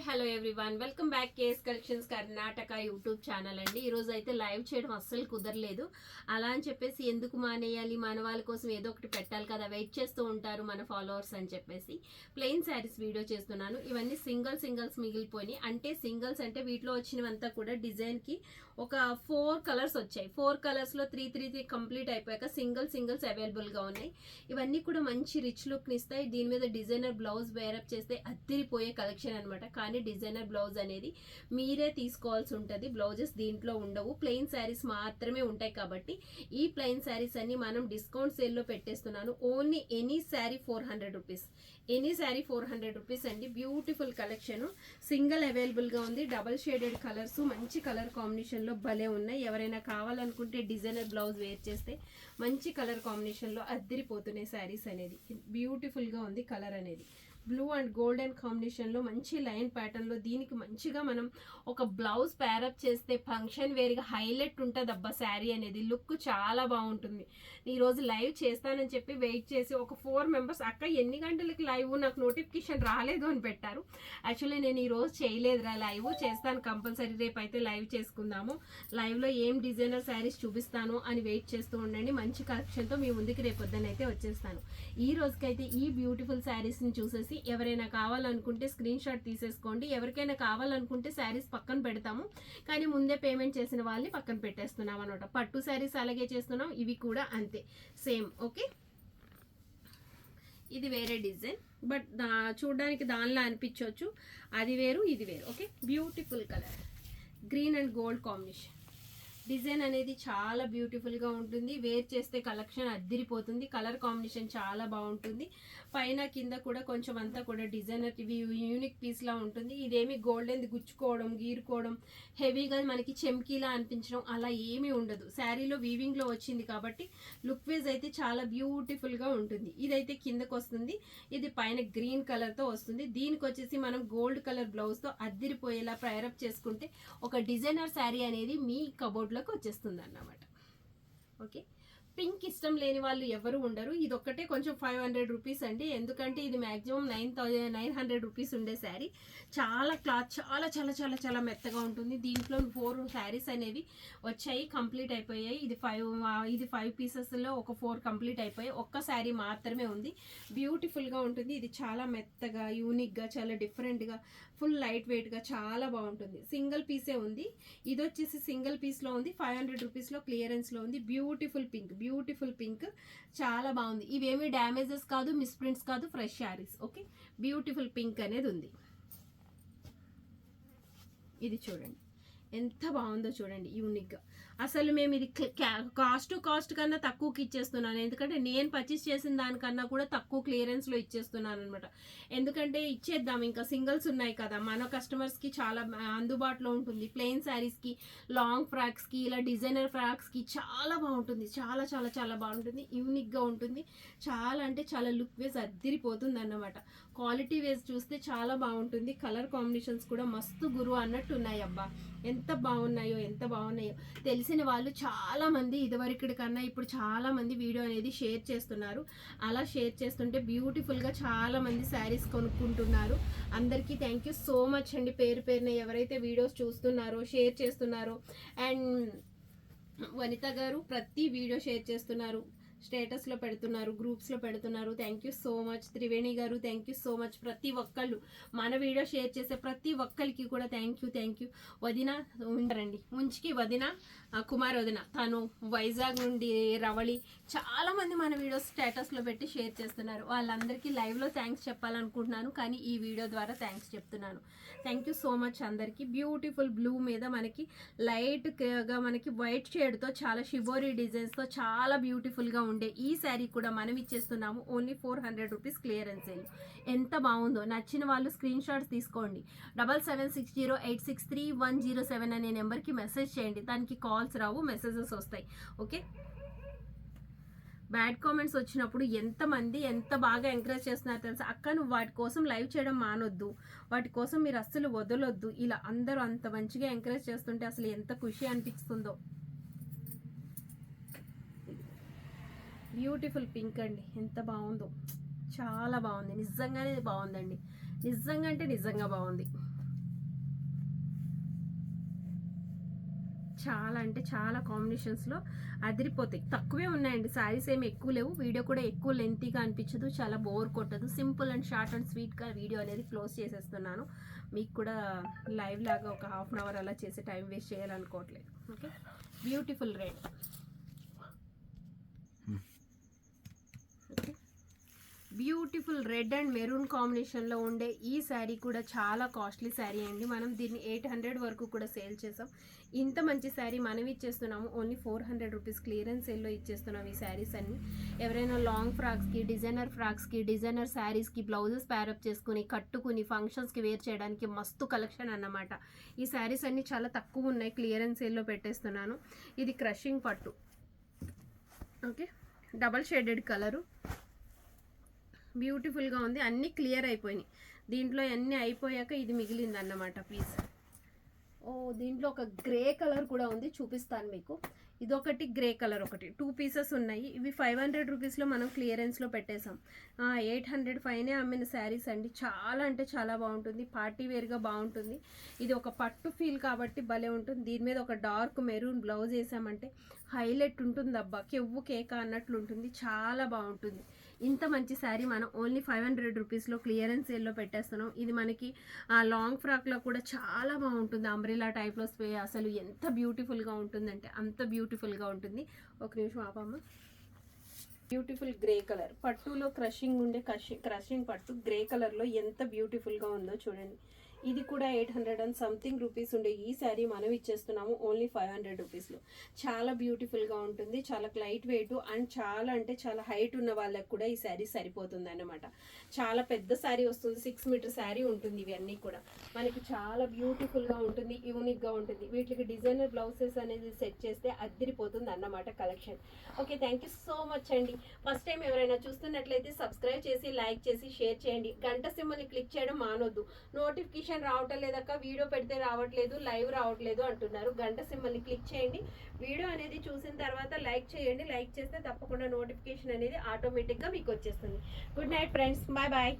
Hi hello everyone welcome back KS collections Karnataka YouTube channel అండి. ఈ రోజు అయితే లైవ్ చేయడం అస్సలు కుదరలేదు. అలా అని చెప్పేసి ఎందుకు మానేయాలి మన వాళ్ళ కోసం ఏదో ఒకటి పెట్టాలి కదా వెయిట్ చేస్తూ ఉంటారు మన ఫాలోవర్స్ అని చెప్పేసి ప్లెయిన్ శారీస్ వీడియో చేస్తున్నాను. ఇవన్నీ సింగిల్ సింగిల్స్ మిగిలిపోయి అంటే సింగిల్స్ అంటే వీటిలో వచ్చినవంతా కూడా డిజైన్కి ఒక ఫోర్ కలర్స్ వచ్చాయి. ఫోర్ కలర్స్లో త్రీ త్రీ త్రీ కంప్లీట్ అయిపోయాక సింగిల్ సింగిల్స్ అవైలబుల్గా ఉన్నాయి. ఇవన్నీ కూడా మంచి రిచ్ లుక్ని ఇస్తాయి. దీని మీద డిజైనర్ బ్లౌజ్ వేరప్ చేస్తే అత్తిరిపోయే కలెక్షన్ అన్నమాట. కానీ డిజైనర్ బ్లౌజ్ అనేది మీరే తీసుకోవాల్సి ఉంటుంది. బ్లౌజెస్ దీంట్లో ఉండవు. ప్లెయిన్ శారీస్ మాత్రమే ఉంటాయి కాబట్టి ఈ ప్లెయిన్ శారీస్ అన్ని మనం డిస్కౌంట్ సేల్లో పెట్టేస్తున్నాను. Only any sari four hundred rupees. Any sari four hundred rupees అండి. Beautiful collection. సింగిల్ అవైలబుల్గా ఉంది. డబల్ షేడెడ్ కలర్స్ మంచి కలర్ కాంబినేషన్లో భలే ఉన్నాయి. ఎవరైనా కావాలనుకుంటే డిజైనర్ బ్లౌజ్ వేర్ చేస్తే మంచి కలర్ కాంబినేషన్లో అద్దరిపోతున్నాయి శారీస్ అనేది. బ్యూటిఫుల్గా ఉంది కలర్ అనేది. బ్లూ అండ్ గోల్డెన్ కాంబినేషన్లో మంచి లైన్ ప్యాటర్న్లో దీనికి మంచిగా మనం ఒక బ్లౌజ్ ప్యారప్ చేస్తే ఫంక్షన్ వేరుగా హైలైట్ ఉంటుంది అబ్బా శారీ అనేది. లుక్ చాలా బాగుంటుంది. ఈరోజు లైవ్ చేస్తానని చెప్పి వెయిట్ చేసి ఒక ఫోర్ మెంబర్స్ అక్క ఎన్ని గంటలకి లైవ్? నాకు నోటిఫికేషన్ రాలేదు అని పెట్టారు. యాక్చువల్లీ నేను ఈరోజు చేయలేదురా లైవ్ చేస్తాను కంపల్సరీ. రేపు అయితే లైవ్ చేసుకుందాము. లైవ్లో ఏం డిజైనర్ శారీస్ చూపిస్తాను అని వెయిట్ చేస్తూ ఉండండి. మంచి కలెక్షన్తో మీ ముందుకి రేపు వచ్చేస్తాను. ఈ రోజుకైతే ఈ బ్యూటిఫుల్ శారీస్ని చూసేసి ఎవరైనా కావాలనుకుంటే స్క్రీన్ షాట్ తీసేసుకోండి. ఎవరికైనా కావాలనుకుంటే శారీస్ పక్కన పెడతాము. కానీ ముందే పేమెంట్ చేసిన వాళ్ళని పక్కన పెట్టేస్తున్నాం అనమాట పట్టు శారీస్ అలాగే చేస్తున్నాం. ఇవి కూడా అంతే. సేమ్. ఓకే? ఇది వేరే డిజైన్. బట్ దా చూడడానికి దానిలో అనిపించవచ్చు అది వేరు ఇది వేరు. Okay? Beautiful colour. Green and gold combination. Design అనేది చాలా బ్యూటిఫుల్గా ఉంటుంది. వేర్ చేస్తే కలెక్షన్ అద్దిరిపోతుంది. కలర్ కాంబినేషన్ చాలా బాగుంటుంది. పైన కింద కూడా కొంచెం అంతా కూడా డిజైనర్ ఇవి యూనిక్ పీస్లా ఉంటుంది. ఇదేమి గోల్డెన్ గుచ్చుకోవడం గీరుకోవడం హెవీగా మనకి చెమ్కీలా అనిపించడం అలా ఏమీ ఉండదు. శారీలో వీవింగ్లో వచ్చింది కాబట్టి లుక్ వైజ్ అయితే చాలా బ్యూటిఫుల్గా ఉంటుంది. ఇదైతే కిందకు వస్తుంది. ఇది పైన గ్రీన్ కలర్తో వస్తుంది. దీనికి వచ్చేసి మనం గోల్డ్ కలర్ బ్లౌజ్తో అద్దిరిపోయేలా ప్రైరప్ చేసుకుంటే ఒక డిజైనర్ శారీ అనేది మీ కబోర్డ్లోకి వచ్చేస్తుంది అన్నమాట ఓకే? పింక్ ఇష్టం లేని వాళ్ళు ఎవరు ఉండరు. ఇది ఒక్కటే కొంచెం ఫైవ్ హండ్రెడ్ రూపీస్ అండి. ఎందుకంటే ఇది maximum nine thousand nine hundred rupees ఉండే శారీ. చాలా క్లాత్ చాలా చాలా చాలా చాలా మెత్తగా ఉంటుంది. దీంట్లో ఫోర్ శారీస్ అనేవి వచ్చాయి కంప్లీట్ అయిపోయాయి. ఇది ఫైవ్ ఇది ఫైవ్ పీసెస్లో ఒక ఫోర్ కంప్లీట్ అయిపోయాయి. ఒక్క శారీ మాత్రమే ఉంది. బ్యూటిఫుల్గా ఉంటుంది. ఇది చాలా మెత్తగా యూనిక్గా చాలా డిఫరెంట్గా ఫుల్ లైట్ వెయిట్గా చాలా బాగుంటుంది. సింగిల్ పీసే ఉంది. ఇది వచ్చేసి సింగిల్ పీస్లో ఉంది. ఫైవ్ హండ్రెడ్ రూపీస్లో క్లియరెన్స్లో ఉంది. బ్యూటిఫుల్ పింక్ బ్యూటిఫుల్ పింక్ చాలా బాగుంది. ఇవేమి డ్యామేజెస్ కాదు మిస్ప్రింట్స్ కాదు fresh saris okay? Beautiful pink అనేది ఉంది. ఇది చూడండి. ఎంత బాగుందో చూడండి యూనిక్గా అసలు మేము ఇది కాస్ట్ కాస్ట్ కన్నా తక్కువకి ఇచ్చేస్తున్నాను. ఎందుకంటే నేను పర్చేస్ చేసిన దానికన్నా కూడా తక్కువ క్లియరెన్స్లో ఇచ్చేస్తున్నాను అనమాట ఎందుకంటే ఇచ్చేద్దాం ఇంకా సింగిల్స్ ఉన్నాయి కదా. మన కస్టమర్స్కి చాలా అందుబాటులో ఉంటుంది. ప్లెయిన్ శారీస్కి లాంగ్ ఫ్రాక్స్కి ఇలా డిజైనర్ ఫ్రాక్స్కి చాలా బాగుంటుంది. చాలా చాలా చాలా బాగుంటుంది. యూనిక్గా ఉంటుంది. చాలా అంటే చాలా లుక్ వేస్ అద్దిరిపోతుంది అన్నమాట. క్వాలిటీ వేస్ చూస్తే చాలా బాగుంటుంది. కలర్ కాంబినేషన్స్ కూడా మస్తు గురువు అన్నట్టు ఉన్నాయి అబ్బా. ఎంత ఎంత బాగున్నాయో ఎంత బాగున్నాయో తెలిసిన వాళ్ళు చాలామంది ఇదివరకటి కన్నా ఇప్పుడు చాలామంది వీడియో అనేది షేర్ చేస్తున్నారు. అలా షేర్ చేస్తుంటే బ్యూటిఫుల్గా చాలామంది శారీస్ కొనుక్కుంటున్నారు. అందరికీ థ్యాంక్ యూ సో మచ్ అండి. పేరు పేరున ఎవరైతే వీడియోస్ చూస్తున్నారో షేర్ చేస్తున్నారో అండ్ వనిత గారు ప్రతి వీడియో షేర్ చేస్తున్నారు. స్టేటస్లో పెడుతున్నారు గ్రూప్స్లో పెడుతున్నారు. Thank you so much Triveni garu. Thank you so much ప్రతి ఒక్కళ్ళు. మన వీడియో షేర్ చేసే ప్రతి ఒక్కరికి కూడా థ్యాంక్ యూ థ్యాంక్ యూ వదిన ఉంటారండి ముంచికి వదిన కుమార్ వదిన. తను వైజాగ్ నుండి రవళి. చాలా మంది మన వీడియోస్ స్టేటస్లో పెట్టి షేర్ చేస్తున్నారు. వాళ్ళందరికీ లైవ్లో థ్యాంక్స్ చెప్పాలనుకుంటున్నాను కానీ ఈ వీడియో ద్వారా థ్యాంక్స్ చెప్తున్నాను. థ్యాంక్ యూ సో మచ్ అందరికీ. బ్యూటిఫుల్ బ్లూ మీద మనకి లైట్గా మనకి వైట్ షేడ్తో చాలా షిబోరీ డిజైన్స్తో చాలా బ్యూటిఫుల్గా ఉండే ఈ శారీ కూడా మనం ఇచ్చేస్తున్నాము. Only four hundred rupees clearance sale ఎంత బాగుందో. నచ్చిన వాళ్ళు స్క్రీన్ షాట్స్ తీసుకోండి. Double seven six zero eight six three one zero seven అనే నెంబర్కి మెసేజ్ చేయండి. దానికి కాల్స్ రావు మెసేజెస్ వస్తాయి. ఓకే? బ్యాడ్ కామెంట్స్ వచ్చినప్పుడు ఎంతమంది ఎంత బాగా ఎంకరేజ్ చేస్తున్నారు తెలుసా? అక్క నువ్వు వాటి కోసం లైవ్ చేయడం మానొద్దు. వాటి కోసం మీరు అస్సలు వదలొద్దు. ఇలా అందరూ అంత మంచిగా ఎంకరేజ్ చేస్తుంటే అసలు ఎంత ఖుషి అనిపిస్తుందో. బ్యూటిఫుల్ పింక్ అండి. ఎంత బాగుందో. చాలా బాగుంది. నిజంగానే బాగుందండి. నిజంగా అంటే నిజంగా బాగుంది. చాలా అంటే చాలా కాంబినేషన్స్లో అదిరిపోతాయి. తక్కువే ఉన్నాయండి. శారీస్ ఏమి ఎక్కువ లేవు. వీడియో కూడా ఎక్కువ లెంతీగా అనిపించదు. చాలా బోర్ కొట్టదు. సింపుల్ అండ్ షార్ట్ అండ్ స్వీట్గా వీడియో అనేది క్లోజ్ చేసేస్తున్నాను. మీకు కూడా లైవ్ లాగా ఒక హాఫ్ అన్ అవర్ అలా చేసే time waste చేయాలనుకోవట్లేదు. Okay beautiful rate beautiful red and maroon కాంబినేషన్లో ఉండే ఈ శారీ కూడా చాలా కాస్ట్లీ శారీ అండి. మనం దీన్ని ఎయిట్ హండ్రెడ్ వరకు కూడా సేల్ చేసాం. ఇంత మంచి శారీ మనం ఇచ్చేస్తున్నాము. Only four hundred rupees clearance సేల్లో ఇచ్చేస్తున్నాం ఈ శారీస్ అన్ని. ఎవరైనా లాంగ్ ఫ్రాక్స్కి డిజైనర్ ఫ్రాక్స్కి డిజైనర్ శారీస్కి బ్లౌజెస్ ప్యారప్ చేసుకుని కట్టుకుని ఫంక్షన్స్కి వేర్ చేయడానికి మస్తు కలెక్షన్ అన్నమాట. ఈ శారీస్ అన్ని చాలా తక్కువ ఉన్నాయి. క్లియరెన్స్ సేల్లో పెట్టేస్తున్నాను. ఇది క్రషింగ్ పట్టు. ఓకే? డబల్ షేడెడ్ కలరు బ్యూటిఫుల్గా ఉంది. అన్నీ క్లియర్ అయిపోయినాయి. దీంట్లో అన్నీ అయిపోయాక ఇది మిగిలింది అన్నమాట పీస్. ఓ దీంట్లో ఒక గ్రే కలర్ కూడా ఉంది. చూపిస్తాను మీకు. ఇదొకటి గ్రే కలర్ ఒకటి. టూ పీసెస్ ఉన్నాయి. ఇవి ఫైవ్ హండ్రెడ్ రూపీస్లో మనం క్లియరెన్స్లో పెట్టేసాం ఎయిట్ హండ్రెడ్ ఫైవ్నే అమ్మిన శారీస్ అండి. చాలా అంటే చాలా బాగుంటుంది. పార్టీ వేర్గా బాగుంటుంది. ఇది ఒక పట్టు ఫీల్ కాబట్టి భలే ఉంటుంది. దీని మీద ఒక డార్క్ మెరూన్ బ్లౌజ్ వేసామంటే హైలైట్ ఉంటుంది అబ్బా కెవ్వు కేక అన్నట్లు ఉంటుంది చాలా బాగుంటుంది. ఇంత మంచి శారీ మనం ఓన్లీ ఫైవ్ హండ్రెడ్ రూపీస్లో క్లియరెన్స్ సేల్లో పెట్టేస్తున్నాం. ఇది మనకి ఆ లాంగ్ ఫ్రాక్లో కూడా చాలా బాగుంటుంది. అంబ్రిలా టైప్లో స్పే అసలు ఎంత బ్యూటిఫుల్గా ఉంటుందంటే అంత బ్యూటిఫుల్గా ఉంటుంది. ఒక నిమిషం ఆపమ్మ. Beautiful grey colour. పట్టులో క్రషింగ్ ఉండే క్రషింగ్ క్రషింగ్ పట్టు గ్రే కలర్లో ఎంత బ్యూటిఫుల్గా ఉందో చూడండి. ఇది కూడా eight hundred and something rupees ఉండే ఈ శారీ మనం ఇచ్చేస్తున్నాము ఓన్లీ ఫైవ్ హండ్రెడ్ రూపీస్లో. చాలా బ్యూటిఫుల్గా ఉంటుంది చాలా లైట్ వెయిట్ అండ్ చాలా అంటే చాలా హైట్ ఉన్న వాళ్ళకి కూడా ఈ శారీ సరిపోతుంది అనమాట చాలా పెద్ద శారీ వస్తుంది సిక్స్ మీటర్ శారీ ఉంటుంది ఇవన్నీ కూడా. మనకి చాలా బ్యూటిఫుల్గా ఉంటుంది యూనిక్గా ఉంటుంది. వీటికి డిజైనర్ బ్లౌజెస్ అనేది సెట్ చేస్తే అద్దరిపోతుంది అన్నమాట collection. Okay thank you so much అండి. ఫస్ట్ టైం ఎవరైనా చూస్తున్నట్లయితే సబ్స్క్రైబ్ చేసి లైక్ చేసి షేర్ చేయండి. గంట సింబల్ని క్లిక్ చేయడం మానొద్దు. నోటిఫికేషన్ రావటం లేదక్క వీడియో పెడితే రావట్లేదు లైవ్ రావట్లేదు అంటున్నారు. గంట సింబల్ని క్లిక్ చేయండి. వీడియో అనేది చూసిన తర్వాత లైక్ చేయండి. లైక్ చేస్తే తప్పకుండా నోటిఫికేషన్ అనేది ఆటోమేటిక్గా మీకు వచ్చేస్తుంది. Good night friends. Bye bye.